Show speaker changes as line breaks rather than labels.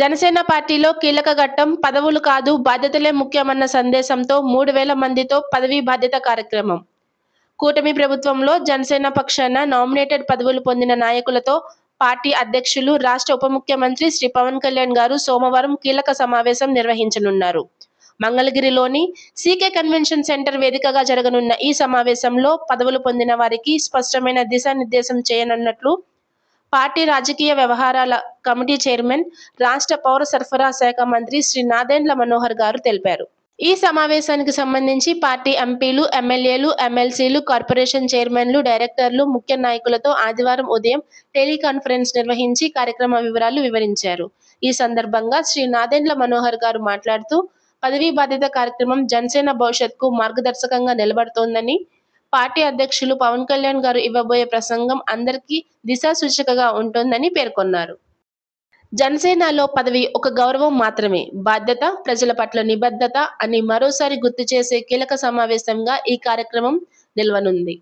జనసేన పార్టీలో కీలక ఘట్టం పదవులు కాదు బాధ్యతలే ముఖ్యమన్న సందేశంతో మూడు వేల మందితో పదవీ బాధ్యత కార్యక్రమం. కూటమి ప్రభుత్వంలో జనసేన పక్షాన నామినేటెడ్ పదవులు పొందిన నాయకులతో పార్టీ అధ్యక్షులు రాష్ట్ర ఉప ముఖ్యమంత్రి శ్రీ పవన్ కళ్యాణ్ గారు సోమవారం కీలక సమావేశం నిర్వహించనున్నారు. మంగళగిరిలోని సీకే కన్వెన్షన్ సెంటర్ వేదికగా జరగనున్న ఈ సమావేశంలో పదవులు పొందిన వారికి స్పష్టమైన దిశానిర్దేశం చేయనున్నట్లు పార్టీ రాజకీయ వ్యవహారాల కమిటీ చైర్మన్ రాష్ట్ర పౌర సరఫరా శాఖ మంత్రి శ్రీ నాదెండ్ల మనోహర్ గారు తెలిపారు. ఈ సమావేశానికి సంబంధించి పార్టీ ఎంపీలు ఎమ్మెల్యేలు ఎమ్మెల్సీలు కార్పొరేషన్ చైర్మన్లు డైరెక్టర్లు ముఖ్య నాయకులతో ఆదివారం ఉదయం టెలికాన్ఫరెన్స్ నిర్వహించి కార్యక్రమ వివరాలు వివరించారు. ఈ సందర్భంగా శ్రీ నాదెండ్ల మనోహర్ గారు మాట్లాడుతూ పదవీ బాధ్యత కార్యక్రమం జనసేన భవిష్యత్కు మార్గదర్శకంగా నిలబడుతోందని పార్టీ అధ్యక్షులు పవన్ కళ్యాణ్ గారు ఇవ్వబోయే ప్రసంగం అందరికీ దిశాసూచికగా ఉంటుందని పేర్కొన్నారు. జనసేనలో పదవి ఒక గౌరవం మాత్రమే. బాధ్యత ప్రజల పట్ల నిబద్ధత అని మరోసారి గుర్తు చేసే కీలక సమావేశంగా ఈ కార్యక్రమం నిల్వనుంది.